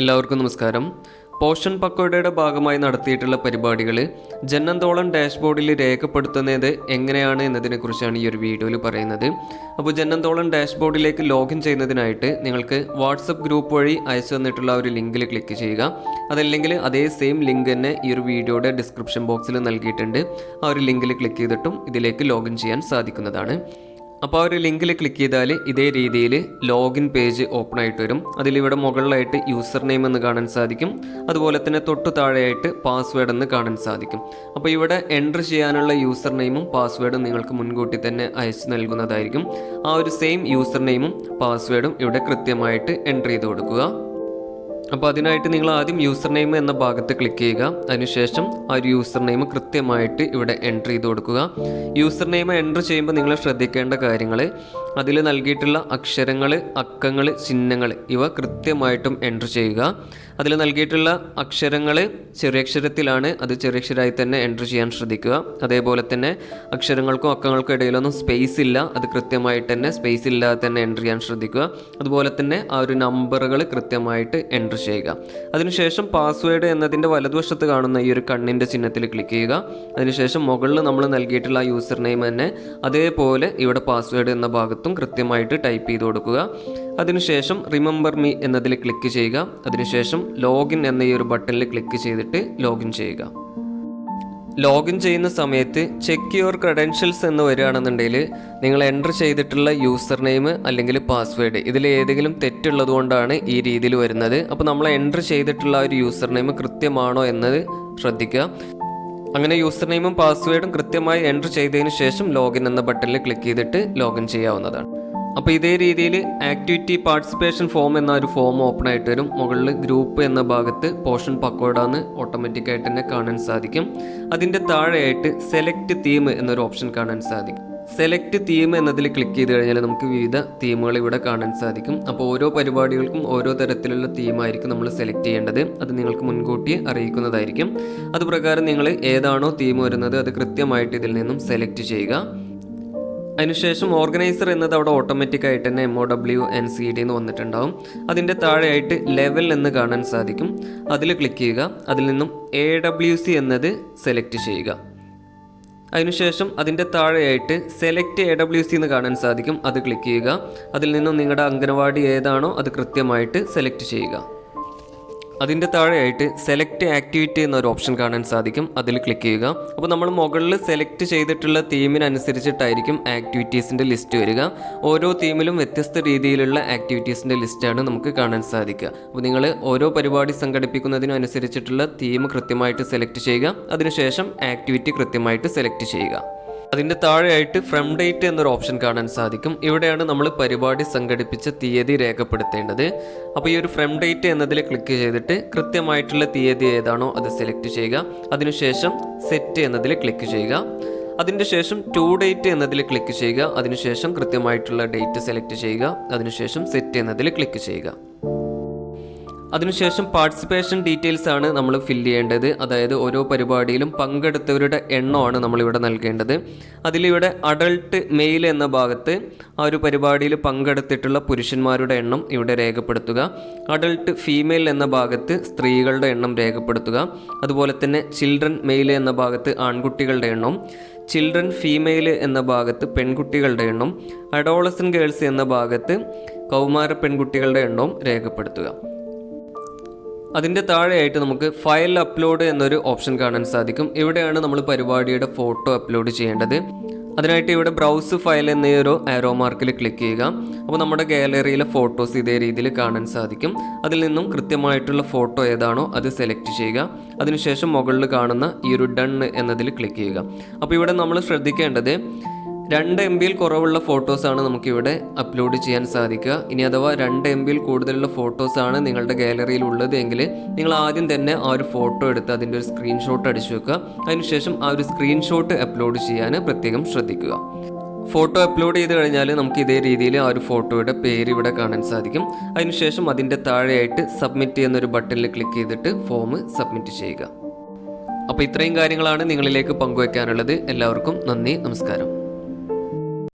എല്ലാവർക്കും നമസ്കാരം. പോഷൻ പക്കോടയുടെ ഭാഗമായി നടത്തിയിട്ടുള്ള പരിപാടികൾ ജന്നന്തോളം ഡാഷ്ബോർഡിൽ രേഖപ്പെടുത്തുന്നത് എങ്ങനെയാണ് എന്നതിനെക്കുറിച്ചാണ് ഈ ഒരു വീഡിയോയിൽ പറയുന്നത്. അപ്പോൾ ജന്നന്തോളം ഡാഷ്ബോർഡിലേക്ക് ലോഗിൻ ചെയ്യുന്നതിനായിട്ട് നിങ്ങൾക്ക് വാട്സപ്പ് ഗ്രൂപ്പ് വഴി അയച്ചു തന്നിട്ടുള്ള ഒരു ലിങ്കിൽ ക്ലിക്ക് ചെയ്യുക. അതല്ലെങ്കിൽ അതേ സെയിം ലിങ്ക് തന്നെ ഈ ഒരു വീഡിയോയുടെ ഡിസ്ക്രിപ്ഷൻ ബോക്സിൽ നൽകിയിട്ടുണ്ട്. ആ ഒരു ലിങ്കിൽ ക്ലിക്ക് ചെയ്തിട്ടും ഇതിലേക്ക് ലോഗിൻ ചെയ്യാൻ സാധിക്കുന്നതാണ്. അപ്പോൾ ആ ഒരു ലിങ്കിൽ ക്ലിക്ക് ചെയ്താൽ ഇതേ രീതിയിൽ ലോഗിൻ പേജ് ഓപ്പൺ ആയിട്ട് വരും. അതിലിവിടെ മുകളിലായിട്ട് യൂസർ നെയിം എന്ന് കാണാൻ സാധിക്കും. അതുപോലെ തന്നെ തൊട്ടു താഴെയായിട്ട് പാസ്വേഡ് എന്ന് കാണാൻ സാധിക്കും. അപ്പോൾ ഇവിടെ എന്റർ ചെയ്യാനുള്ള യൂസർ നെയിമും പാസ്വേഡും നിങ്ങൾക്ക് മുൻകൂട്ടി തന്നെ അയച്ചു നൽകുന്നതായിരിക്കും. ആ ഒരു സെയിം യൂസർ നെയിമും പാസ്വേഡും ഇവിടെ കൃത്യമായിട്ട് എന്റർ ചെയ്ത് കൊടുക്കുക. അപ്പോൾ അതിനായിട്ട് നിങ്ങൾ ആദ്യം യൂസർ നെയിം എന്ന ഭാഗത്ത് ക്ലിക്ക് ചെയ്യുക. അതിനുശേഷം ആ ഒരു യൂസർ നെയിം കൃത്യമായിട്ട് ഇവിടെ എന്റർ ചെയ്ത് കൊടുക്കുക. യൂസർ നെയിം എന്റർ ചെയ്യുമ്പോൾ നിങ്ങൾ ശ്രദ്ധിക്കേണ്ട കാര്യങ്ങൾ അതിൽ നൽകിയിട്ടുള്ള അക്ഷരങ്ങൾ അക്കങ്ങൾ ചിഹ്നങ്ങൾ ഇവ കൃത്യമായിട്ടും എന്റർ ചെയ്യുക. അതിൽ നൽകിയിട്ടുള്ള അക്ഷരങ്ങൾ ചെറിയക്ഷരത്തിലാണ് അത് ചെറിയക്ഷരമായി തന്നെ എന്റർ ചെയ്യാൻ ശ്രദ്ധിക്കുക. അതേപോലെ തന്നെ അക്ഷരങ്ങൾക്കും അക്കങ്ങൾക്കും ഇടയിലൊന്നും സ്പേസ് ഇല്ല. അത് കൃത്യമായിട്ട് തന്നെ സ്പേസ് ഇല്ലാതെ തന്നെ എന്റർ ചെയ്യാൻ ശ്രദ്ധിക്കുക. അതുപോലെ തന്നെ ആ ഒരു നമ്പറുകൾ കൃത്യമായിട്ട് എന്റർ ചെയ്യുക. അതിനുശേഷം പാസ്വേഡ് എന്നതിന്റെ വലതുവശത്ത് കാണുന്ന ഈ ഒരു കണ്ണിന്റെ ചിഹ്നത്തിൽ ക്ലിക്ക് ചെയ്യുക. അതിനുശേഷം മുകളിൽ നമ്മൾ നൽകിയിട്ടുള്ള ആ യൂസർ നെയിം തന്നെ അതേപോലെ ഇവിടെ പാസ്വേഡ് എന്ന ഭാഗത്തും കൃത്യമായിട്ട് ടൈപ്പ് ചെയ്ത് കൊടുക്കുക. അതിനുശേഷം റിമെമ്പർ മീ എന്നതിൽ ക്ലിക്ക് ചെയ്യുക. അതിനുശേഷം ലോഗിൻ എന്ന ഈ ഒരു ബട്ടണിൽ ക്ലിക്ക് ചെയ്തിട്ട് ലോഗിൻ ചെയ്യുക. ലോഗിൻ ചെയ്യുന്ന സമയത്ത് ചെക്ക് യുവർ ക്രെഡൻഷ്യൽസ് എന്ന് വരികയാണെന്നുണ്ടെങ്കിൽ നിങ്ങൾ എന്റർ ചെയ്തിട്ടുള്ള യൂസർ നെയിം അല്ലെങ്കിൽ പാസ്വേഡ് ഇതിൽ ഏതെങ്കിലും തെറ്റുള്ളത് കൊണ്ടാണ് ഈ രീതിയിൽ വരുന്നത്. അപ്പോൾ നമ്മൾ എന്റർ ചെയ്തിട്ടുള്ള ഒരു യൂസർ നെയിം കൃത്യമാണോ എന്നത് ശ്രദ്ധിക്കുക. അങ്ങനെ യൂസർ നെയിമും പാസ്വേഡും കൃത്യമായി എന്റർ ചെയ്തതിന് ശേഷം ലോഗിൻ എന്ന ബട്ടണിൽ ക്ലിക്ക് ചെയ്തിട്ട് ലോഗിൻ ചെയ്യാവുന്നതാണ്. അപ്പോൾ ഇതേ രീതിയിൽ ആക്ടിവിറ്റി പാർട്ടിസിപ്പേഷൻ ഫോം എന്ന ഒരു ഫോം ഓപ്പൺ ആയിട്ട് വരും. മുകളിൽ ഗ്രൂപ്പ് എന്ന ഭാഗത്ത് പോർഷൻ പക്കോഡാന്ന് ഓട്ടോമാറ്റിക്കായിട്ട് തന്നെ കാണാൻ സാധിക്കും. അതിന്റെ താഴെയായിട്ട് സെലക്ട് തീം എന്നൊരു ഓപ്ഷൻ കാണാൻ സാധിക്കും. സെലക്ട് തീം എന്നതിൽ ക്ലിക്ക് ചെയ്ത് കഴിഞ്ഞാൽ നമുക്ക് വിവിധ തീമുകൾ ഇവിടെ കാണാൻ സാധിക്കും. അപ്പോൾ ഓരോ പരിപാടികൾക്കും ഓരോ തരത്തിലുള്ള തീമായിരിക്കും നമ്മൾ സെലക്ട് ചെയ്യേണ്ടത്. അത് നിങ്ങൾക്ക് മുൻകൂട്ടി അറിയിക്കുന്നതായിരിക്കും. അതുപ്രകാരം നിങ്ങൾ ഏതാണോ തീം വരുന്നത് അത് കൃത്യമായിട്ട് ഇതിൽ നിന്നും സെലക്ട് ചെയ്യുക. അതിനുശേഷം ഓർഗനൈസർ എന്നത് അവിടെ ഓട്ടോമാറ്റിക് ആയിട്ട് തന്നെ M O W N C D എന്ന് വന്നിട്ടുണ്ടാവും. അതിന്റെ താഴെയായിട്ട് ലെവൽ എന്ന് കാണാൻ സാധിക്കും. അതിൽ ക്ലിക്ക് ചെയ്യുക. അതിൽ നിന്നും എ ഡബ്ല്യു സി എന്നത് സെലക്ട് ചെയ്യുക. അതിനുശേഷം അതിന്റെ താഴെയായിട്ട് സെലക്ട് എ ഡബ്ല്യു സി എന്ന് കാണാൻ സാധിക്കും. അത് ക്ലിക്ക് ചെയ്യുക. അതിൽ നിന്നും നിങ്ങളുടെ അംഗനവാടി ഏതാണോ അത് കൃത്യമായിട്ട് സെലക്ട് ചെയ്യുക. അതിന്റെ താഴെയായിട്ട് സെലക്ട് ആക്ടിവിറ്റി എന്നൊരു ഓപ്ഷൻ കാണാൻ സാധിക്കും. അതിൽ ക്ലിക്ക് ചെയ്യുക. അപ്പോൾ നമ്മൾ മുകളിൽ സെലക്ട് ചെയ്തിട്ടുള്ള തീമിനനുസരിച്ചിട്ടായിരിക്കും ആക്ടിവിറ്റീസിന്റെ ലിസ്റ്റ് വരിക. ഓരോ തീമിലും വ്യത്യസ്ത രീതിയിലുള്ള ആക്ടിവിറ്റീസിന്റെ ലിസ്റ്റാണ് നമുക്ക് കാണാൻ സാധിക്കുക. അപ്പോൾ നിങ്ങൾ ഓരോ പരിപാടി സംഘടിപ്പിക്കുന്നതിനനുസരിച്ചിട്ടുള്ള തീം കൃത്യമായിട്ട് സെലക്ട് ചെയ്യുക. അതിനുശേഷം ആക്ടിവിറ്റി കൃത്യമായിട്ട് സെലക്ട് ചെയ്യുക. അതിന്റെ താഴെയായിട്ട് ഫ്രം ഡേറ്റ് എന്നൊരു ഓപ്ഷൻ കാണാൻ സാധിക്കും. ഇവിടെയാണ് നമ്മൾ പരിപാടി സംഘടിപ്പിച്ച തീയതി രേഖപ്പെടുത്തേണ്ടത്. അപ്പോൾ ഈ ഒരു ഫ്രം ഡേറ്റ് എന്നതിൽ ക്ലിക്ക് ചെയ്തിട്ട് കൃത്യമായിട്ടുള്ള തീയതി ഏതാണോ അത് സെലക്ട് ചെയ്യുക. അതിനുശേഷം സെറ്റ് എന്നതിൽ ക്ലിക്ക് ചെയ്യുക. അതിന്റെ ശേഷം ടു ഡേറ്റ് എന്നതിൽ ക്ലിക്ക് ചെയ്യുക. അതിനുശേഷം കൃത്യമായിട്ടുള്ള ഡേറ്റ് സെലക്ട് ചെയ്യുക. അതിനുശേഷം സെറ്റ് എന്നതിൽ ക്ലിക്ക് ചെയ്യുക. അതിനുശേഷം പാർട്ടിസിപ്പേഷൻ ഡീറ്റെയിൽസ് ആണ് നമ്മൾ ഫില്ല് ചെയ്യേണ്ടത്. അതായത് ഓരോ പരിപാടിയിലും പങ്കെടുത്തവരുടെ എണ്ണമാണ് നമ്മളിവിടെ നൽകേണ്ടത്. അതിലിവിടെ അഡൾട്ട് മെയിൽ എന്ന ഭാഗത്ത് ആ ഒരു പരിപാടിയിൽ പങ്കെടുത്തിട്ടുള്ള പുരുഷന്മാരുടെ എണ്ണം ഇവിടെ രേഖപ്പെടുത്തുക. അഡൾട്ട് ഫീമെയിൽ എന്ന ഭാഗത്ത് സ്ത്രീകളുടെ എണ്ണം രേഖപ്പെടുത്തുക. അതുപോലെ തന്നെ ചിൽഡ്രൻ മെയിൽ എന്ന ഭാഗത്ത് ആൺകുട്ടികളുടെ എണ്ണം ചിൽഡ്രൻ ഫീമെയിൽ എന്ന ഭാഗത്ത് പെൺകുട്ടികളുടെ എണ്ണം അഡോളസൻ ഗേൾസ് എന്ന ഭാഗത്ത് കൗമാര പെൺകുട്ടികളുടെ എണ്ണവും രേഖപ്പെടുത്തുക. അതിന്റെ താഴെയായിട്ട് നമുക്ക് ഫയൽ അപ്ലോഡ് എന്നൊരു ഓപ്ഷൻ കാണാൻ സാധിക്കും. ഇവിടെയാണ് നമ്മൾ പരിപാടിയുടെ ഫോട്ടോ അപ്ലോഡ് ചെയ്യേണ്ടത്. അതിനായിട്ട് ഇവിടെ ബ്രൗസ് ഫയൽ എന്ന ഒരു ആരോ മാർക്കിൽ ക്ലിക്ക് ചെയ്യുക. അപ്പോൾ നമ്മുടെ ഗാലറിയിലെ ഫോട്ടോസ് ഇതേ രീതിയിൽ കാണാൻ സാധിക്കും. അതിൽ നിന്നും കൃത്യമായിട്ടുള്ള ഫോട്ടോ ഏതാണോ അത് സെലക്ട് ചെയ്യുക. അതിനുശേഷം മുകളിൽ കാണുന്ന ഈ ഒരു ഡൺ എന്നതിൽ ക്ലിക്ക് ചെയ്യുക. അപ്പോൾ ഇവിടെ നമ്മൾ ശ്രദ്ധിക്കേണ്ടത് രണ്ട് എം ബിയിൽ കുറവുള്ള ഫോട്ടോസാണ് നമുക്കിവിടെ അപ്ലോഡ് ചെയ്യാൻ സാധിക്കുക. ഇനി അഥവാ രണ്ട് എം ബിയിൽ കൂടുതലുള്ള ഫോട്ടോസാണ് നിങ്ങളുടെ ഗാലറിയിൽ ഉള്ളത് എങ്കിൽ നിങ്ങൾ ആദ്യം തന്നെ ആ ഒരു ഫോട്ടോ എടുത്ത് അതിന്റെ ഒരു സ്ക്രീൻഷോട്ട് അടിച്ചു വെക്കുക. അതിനുശേഷം ആ ഒരു സ്ക്രീൻഷോട്ട് അപ്ലോഡ് ചെയ്യാൻ പ്രത്യേകം ശ്രദ്ധിക്കുക. ഫോട്ടോ അപ്ലോഡ് ചെയ്ത് കഴിഞ്ഞാൽ നമുക്ക് ഇതേ രീതിയിൽ ആ ഒരു ഫോട്ടോയുടെ പേര് ഇവിടെ കാണാൻ സാധിക്കും. അതിനുശേഷം അതിന്റെ താഴെയായിട്ട് സബ്മിറ്റ് എന്നൊരു ബട്ടണിൽ ക്ലിക്ക് ചെയ്തിട്ട് ഫോം സബ്മിറ്റ് ചെയ്യുക. അപ്പോൾ ഇത്രയും കാര്യങ്ങളാണ് നിങ്ങളിലേക്ക് പങ്കുവയ്ക്കാനുള്ളത് എല്ലാവർക്കും നന്ദി നമസ്കാരം.